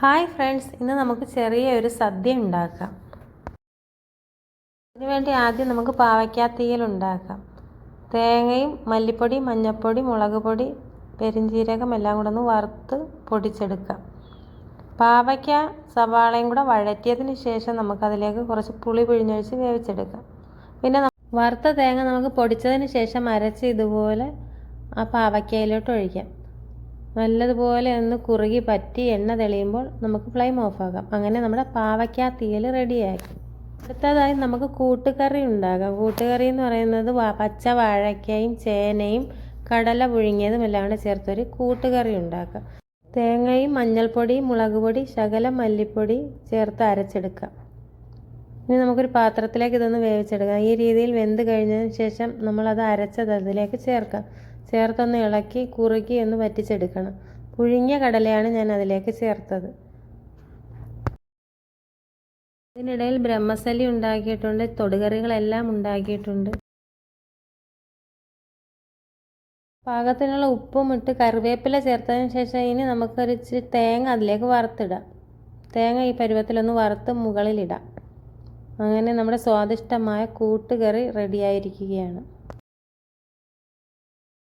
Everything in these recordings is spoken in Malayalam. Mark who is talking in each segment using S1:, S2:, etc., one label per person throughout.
S1: ഹായ് ഫ്രണ്ട്സ് ഇന്ന് നമുക്ക് ചെറിയൊരു സദ്യ ഉണ്ടാക്കാം. അതിനുവേണ്ടി ആദ്യം നമുക്ക് പാവയ്ക്കാത്തീയൽ ഉണ്ടാക്കാം. തേങ്ങയും മല്ലിപ്പൊടി മഞ്ഞൾപ്പൊടി മുളക് പൊടി പെരിഞ്ജീരകം എല്ലാം കൂടെ ഒന്ന് വറുത്ത് പൊടിച്ചെടുക്കാം. പാവയ്ക്ക സവാളയും കൂടെ വഴറ്റിയതിന് ശേഷം നമുക്കതിലേക്ക് കുറച്ച് പുളി പിഴിഞ്ഞൊഴിച്ച് വേവിച്ചെടുക്കാം. പിന്നെ വറുത്ത തേങ്ങ നമുക്ക് പൊടിച്ചതിന് ശേഷം അരച്ച് ഇതുപോലെ ആ പാവയ്ക്കയിലോട്ട് ഒഴിക്കാം. നല്ലതുപോലെ ഒന്ന് കുറുകി പറ്റി എണ്ണ തെളിയുമ്പോൾ നമുക്ക് ഫ്ലെയിം ഓഫാക്കാം അങ്ങനെ നമ്മുടെ പാവയ്ക്ക തീയൽ റെഡിയായി. അടുത്തതായി നമുക്ക് കൂട്ടുകറി ഉണ്ടാക്കാം കൂട്ടുകറി എന്ന് പറയുന്നത് പച്ച വാഴയ്ക്കയും ചേനയും കടല പുഴുങ്ങിയതും എല്ലാം ചേർത്തൊരു കൂട്ടുകറി ഉണ്ടാക്കാം. തേങ്ങയും മഞ്ഞൾപ്പൊടി മുളക് പൊടി ശകലം മല്ലിപ്പൊടി ചേർത്ത് അരച്ചെടുക്കാം. ഇനി നമുക്കൊരു പാത്രത്തിലേക്ക് ഇതൊന്ന് വേവിച്ചെടുക്കാം. ഈ രീതിയിൽ വെന്ത് കഴിഞ്ഞതിന് ശേഷം നമ്മളത് അരച്ചത് അതിലേക്ക് ചേർക്കാം. ചേർത്തൊന്ന് ഇളക്കി കുറുകി ഒന്ന് വറ്റിച്ചെടുക്കണം. പുഴുങ്ങിയ കടലയാണ് ഞാൻ അതിലേക്ക് ചേർത്തത്. ഇതിനിടയിൽ ബ്രഹ്മസലി ഉണ്ടാക്കിയിട്ടുണ്ട് തൊടുകറികളെല്ലാം ഉണ്ടാക്കിയിട്ടുണ്ട്. പാകത്തിനുള്ള ഉപ്പും ഇട്ട് കറിവേപ്പില ചേർത്തതിന് ശേഷം ഇനി നമുക്കൊരു ഇച്ചിരി തേങ്ങ അതിലേക്ക് വറുത്തിടാം. തേങ്ങ ഈ പരുവത്തിലൊന്ന് വറുത്ത് മുകളിലിടാം. അങ്ങനെ നമ്മുടെ സ്വാദിഷ്ടമായ കൂട്ടുകറി റെഡിയായിരിക്കുകയാണ്.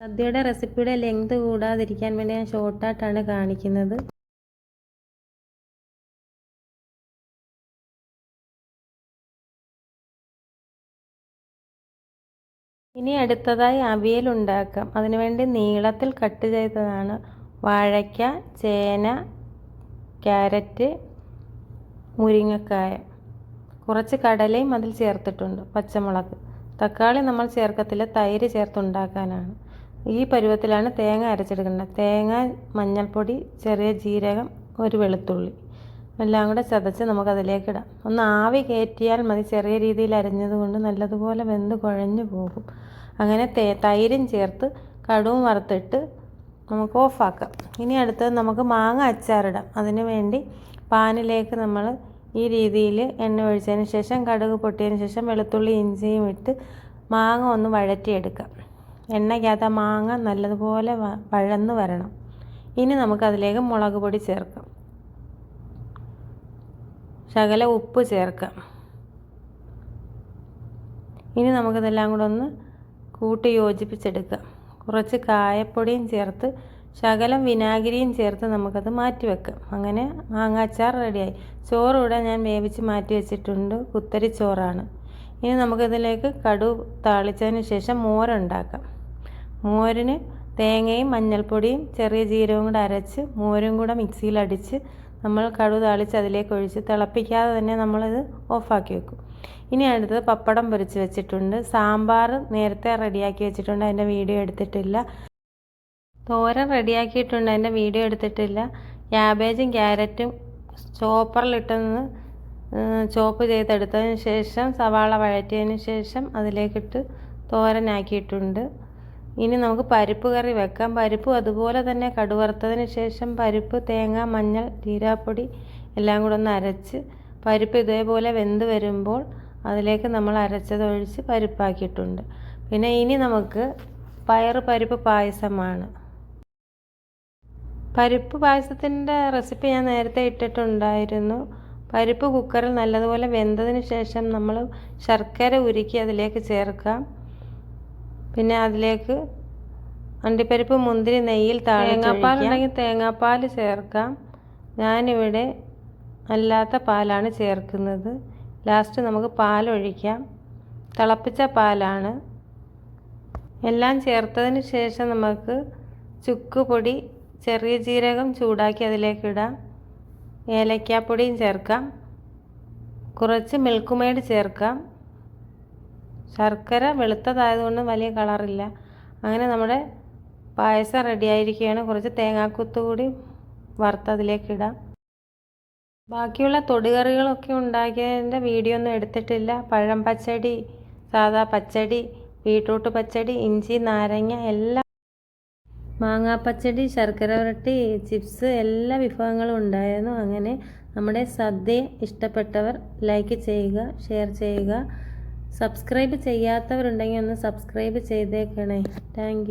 S1: സദ്യയുടെ റെസിപ്പിയുടെ ലെങ്ത് കൂടാതിരിക്കാൻ വേണ്ടി ഞാൻ ഷോർട്ടായിട്ടാണ് കാണിക്കുന്നത്. ഇനി അടുത്തതായി അവിയൽ ഉണ്ടാക്കാം. അതിനുവേണ്ടി നീളത്തിൽ കട്ട് ചെയ്തതാണ് വാഴയ്ക്ക ചേന ക്യാരറ്റ് മുരിങ്ങക്കായ. കുറച്ച് കടലയും അതിൽ ചേർത്തിട്ടുണ്ട് പച്ചമുളക്. തക്കാളി നമ്മൾ ചേർക്കത്തില്ല തൈര് ചേർത്തുണ്ടാക്കാനാണ് ഈ പരുവത്തിലാണ് തേങ്ങ അരച്ചെടുക്കേണ്ടത്. തേങ്ങ മഞ്ഞൾപ്പൊടി ചെറിയ ജീരകം ഒരു വെളുത്തുള്ളി. എല്ലാം കൂടെ ചതച്ച് നമുക്കതിലേക്ക് ഇടാം. ഒന്ന് ആവി കയറ്റിയാൽ മതി. ചെറിയ രീതിയിൽ അരിഞ്ഞത് കൊണ്ട് നല്ലതുപോലെ വെന്ത് കുഴഞ്ഞു പോകും. അങ്ങനെ തേ തൈരും ചേർത്ത് കടുവും വറുത്തിട്ട് നമുക്ക് ഓഫാക്കാം. ഇനി അടുത്തത് നമുക്ക് മാങ്ങ അച്ചാറിടാം. അതിന് വേണ്ടി പാനിലേക്ക് നമ്മൾ ഈ രീതിയിൽ എണ്ണ ഒഴിച്ചതിന് ശേഷം കടുക് പൊട്ടിയതിന് ശേഷം വെളുത്തുള്ളി ഇഞ്ചിയും ഇട്ട് മാങ്ങ ഒന്ന് വഴറ്റിയെടുക്കാം. എണ്ണയ്ക്കകത്ത് മാങ്ങ നല്ലതുപോലെ വഴന്ന് വരണം. ഇനി നമുക്കതിലേക്ക് മുളക് പൊടി ചേർക്കാം. ശകല ഉപ്പ് ചേർക്കാം. ഇനി നമുക്കിതെല്ലാം കൂടെ ഒന്ന് കൂട്ടി യോജിപ്പിച്ചെടുക്കാം. കുറച്ച് കായപ്പൊടിയും ചേർത്ത് ശകലം വിനാഗിരിയും ചേർത്ത് നമുക്കത് മാറ്റി വെക്കാം. അങ്ങനെ മാങ്ങാച്ചാർ റെഡിയായി. ചോറ് ഇവിടെ ഞാൻ വേവിച്ച് മാറ്റി വെച്ചിട്ടുണ്ട്. കുത്തരി ചോറാണ് ഇനി നമുക്കിതിലേക്ക് കടു താളിച്ചതിന് ശേഷം മോരുണ്ടാക്കാം മോരിന് തേങ്ങയും മഞ്ഞൾപ്പൊടിയും ചെറിയ ജീരകവും കൂടെ അരച്ച് മോരും കൂടെ മിക്സിയിൽ അടിച്ച് നമ്മൾ കടു താളിച്ച് അതിലേക്ക് ഒഴിച്ച് തിളപ്പിക്കാതെ തന്നെ നമ്മളിത് ഓഫാക്കി വെക്കും. ഇനി അടുത്തത് പപ്പടം പൊരിച്ച് വെച്ചിട്ടുണ്ട്. സാമ്പാർ നേരത്തെ റെഡിയാക്കി വെച്ചിട്ടുണ്ട്. അതിന്റെ വീഡിയോ എടുത്തിട്ടില്ല. തോരൻ റെഡിയാക്കിയിട്ടുണ്ട്. അതിന്റെ വീഡിയോ എടുത്തിട്ടില്ല. ക്യാബേജും ക്യാരറ്റും ചോപ്പറിലിട്ടൊന്ന് ചോപ്പ് ചെയ്തെടുത്തതിന് ശേഷം സവാള വഴറ്റിയതിന് ശേഷം അതിലേക്കിട്ട് തോരനാക്കിയിട്ടുണ്ട്. ഇനി നമുക്ക് പരിപ്പ് കറി വെക്കാം. പരിപ്പ് അതുപോലെ തന്നെ കടുവറുത്തതിന് ശേഷം പരിപ്പ് തേങ്ങ മഞ്ഞൾ ജീരാപ്പൊടി എല്ലാം കൂടെ ഒന്ന് അരച്ച് പരിപ്പ് ഇതേപോലെ വെന്ത് വരുമ്പോൾ അതിലേക്ക് നമ്മൾ അരച്ചതൊഴിച്ച് പരിപ്പാക്കിയിട്ടുണ്ട്. പിന്നെ ഇനി നമുക്ക് പയർ പരിപ്പ് പായസമാണ്. പരിപ്പ് പായസത്തിന്റെ റെസിപ്പി ഞാൻ നേരത്തെ ഇട്ടിട്ടുണ്ടായിരുന്നു. പരിപ്പ് കുക്കറിൽ നല്ലതുപോലെ വെന്തതിന് ശേഷം നമ്മൾ ശർക്കര ഉരുക്കി അതിലേക്ക് ചേർക്കാം. പിന്നെ അതിലേക്ക് അണ്ടിപ്പരിപ്പ് മുന്തിരി നെയ്യിൽ തേങ്ങാപ്പാൽ ഉണ്ടെങ്കിൽ തേങ്ങാപ്പാൽ ചേർക്കാം. ഞാനിവിടെ അല്ലാത്ത പാലാണ് ചേർക്കുന്നത്. ലാസ്റ്റ് നമുക്ക് പാലൊഴിക്കാം തിളപ്പിച്ച പാലാണ്. എല്ലാം ചേർത്തതിന് ശേഷം നമുക്ക് ചുക്ക് പൊടി ചെറിയ ജീരകം ചൂടാക്കി അതിലേക്കിടാം ഏലക്കാപ്പൊടിയും ചേർക്കാം. കുറച്ച് മിൽക്ക് മെയ്ഡ് ചേർക്കാം. ശർക്കര വെളുത്തതായതുകൊണ്ട് വലിയ കളറില്ല. അങ്ങനെ നമ്മുടെ പായസം റെഡി ആയിരിക്കുകയാണ്. കുറച്ച് തേങ്ങാക്കുത്ത് കൂടി വറുത്ത് അതിലേക്ക് ഇടാം. ബാക്കിയുള്ള തൊടുകറികളൊക്കെ ഉണ്ടാക്കിയതിന്റെ വീഡിയോ ഒന്നും എടുത്തിട്ടില്ല. പഴം പച്ചടി സാദാ പച്ചടി ബീട്രൂട്ട് പച്ചടി ഇഞ്ചി നാരങ്ങ എല്ലാം മാങ്ങാപ്പച്ചടി ശർക്കര വരട്ടി ചിപ്സ് എല്ലാ വിഭവങ്ങളും ഉണ്ടായിരുന്നു. അങ്ങനെ നമ്മുടെ സദ്യ ഇഷ്ടപ്പെട്ടവർ ലൈക്ക് ചെയ്യുക ഷെയർ ചെയ്യുക. സബ്സ്ക്രൈബ് ചെയ്യാത്തവരുണ്ടെങ്കിൽ ഒന്ന് സബ്സ്ക്രൈബ് ചെയ്തേക്കണേ. താങ്ക്